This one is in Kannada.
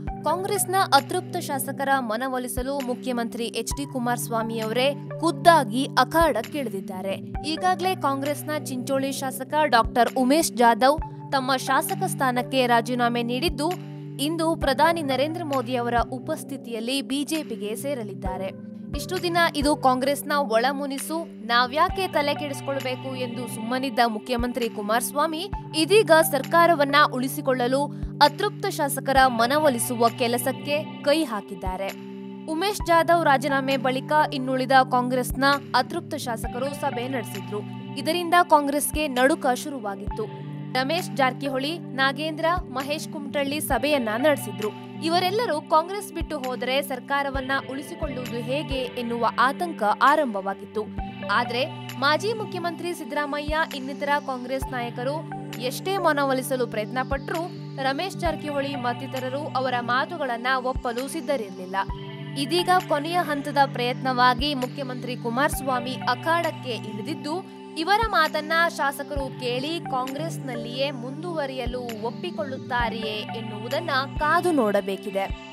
ಕಾಂಗ್ರೆಸ್ನ ಅತೃಪ್ತ ಶಾಸಕರ ಮನವೊಲಿಸಲು ಮುಖ್ಯಮಂತ್ರಿ ಎಚ್ ಡಿ ಕುಮಾರಸ್ವಾಮಿ ಅವರೇ ಖುದ್ದಾಗಿ ಅಖಾಡಕ್ಕಿಳಿದಿದ್ದಾರೆ ಈಗಾಗಲೇ ಕಾಂಗ್ರೆಸ್ನ ಚಿಂಚೋಳಿ ಶಾಸಕ ಡಾಕ್ಟರ್ ಉಮೇಶ್ ಜಾಧವ್ ತಮ್ಮ ಶಾಸಕ ಸ್ಥಾನಕ್ಕೆ ರಾಜೀನಾಮೆ ನೀಡಿದ್ದು, ಇಂದು ಪ್ರಧಾನಿ ನರೇಂದ್ರ ಮೋದಿ ಅವರ ಉಪಸ್ಥಿತಿಯಲ್ಲಿ ಬಿಜೆಪಿಗೆ ಸೇರಲಿದ್ದಾರೆ. ಇಷ್ಟು ದಿನ ಇದು ಕಾಂಗ್ರೆಸ್ನ ಒಳಮುನಿಸು ನಾವ್ಯಾಕೆ ತಲೆ ಕೆಡಿಸಿಕೊಳ್ಬೇಕು ಎಂದು ಸುಮ್ಮನಿದ್ದ ಮುಖ್ಯಮಂತ್ರಿ ಕುಮಾರಸ್ವಾಮಿ ಇದೀಗ ಸರ್ಕಾರವನ್ನ ಉಳಿಸಿಕೊಳ್ಳಲು ಅತೃಪ್ತ ಶಾಸಕರ ಮನವೊಲಿಸುವ ಕೆಲಸಕ್ಕೆ ಕೈ ಹಾಕಿದ್ದಾರೆ. ಉಮೇಶ್ ಜಾಧವ್ ರಾಜೀನಾಮೆ ಬಳಿಕ ಇನ್ನುಳಿದ ಕಾಂಗ್ರೆಸ್ನ ಅತೃಪ್ತ ಶಾಸಕರು ಸಭೆ ನಡೆಸಿದ್ರು. ಇದರಿಂದ ಕಾಂಗ್ರೆಸ್ಗೆ ನಡುಕ ಶುರುವಾಗಿತ್ತು. ರಮೇಶ್ ಜಾರಕಿಹೊಳಿ, ನಾಗೇಂದ್ರ, ಮಹೇಶ್ ಕುಮಟಳ್ಳಿ ಸಭೆಯನ್ನ ನಡೆಸಿದ್ರು. ಇವರೆಲ್ಲರೂ ಕಾಂಗ್ರೆಸ್ ಬಿಟ್ಟು ಹೋದರೆ ಸರ್ಕಾರವನ್ನ ಉಳಿಸಿಕೊಳ್ಳುವುದು ಹೇಗೆ ಎನ್ನುವ ಆತಂಕ ಆರಂಭವಾಗಿತ್ತು. ಆದರೆ ಮಾಜಿ ಮುಖ್ಯಮಂತ್ರಿ ಸಿದ್ದರಾಮಯ್ಯ, ಇನ್ನಿತರ ಕಾಂಗ್ರೆಸ್ ನಾಯಕರು ಎಷ್ಟೇ ಮನವೊಲಿಸಲು ಪ್ರಯತ್ನ ಪಟ್ಟರೂ ರಮೇಶ್ ಜಾರಕಿಹೊಳಿ ಮತ್ತಿತರರು ಅವರ ಮಾತುಗಳನ್ನ ಒಪ್ಪಲು ಸಿದ್ಧರಿರಲಿಲ್ಲ. ಇದೀಗ ಕೊನೆಯ ಹಂತದ ಪ್ರಯತ್ನವಾಗಿ ಮುಖ್ಯಮಂತ್ರಿ ಕುಮಾರಸ್ವಾಮಿ ಅಖಾಡಕ್ಕೆ ಇಳಿದಿದ್ದು ಇವರ ಮಾತನ್ನ ಶಾಸಕರು ಕೇಳಿ ಕಾಂಗ್ರೆಸ್ನಲ್ಲಿಯೇ ಮುಂದುವರಿಯಲು ಒಪ್ಪಿಕೊಳ್ಳುತ್ತಾರೆಯೇ ಎನ್ನುವುದನ್ನ ಕಾದು ನೋಡಬೇಕಿದೆ.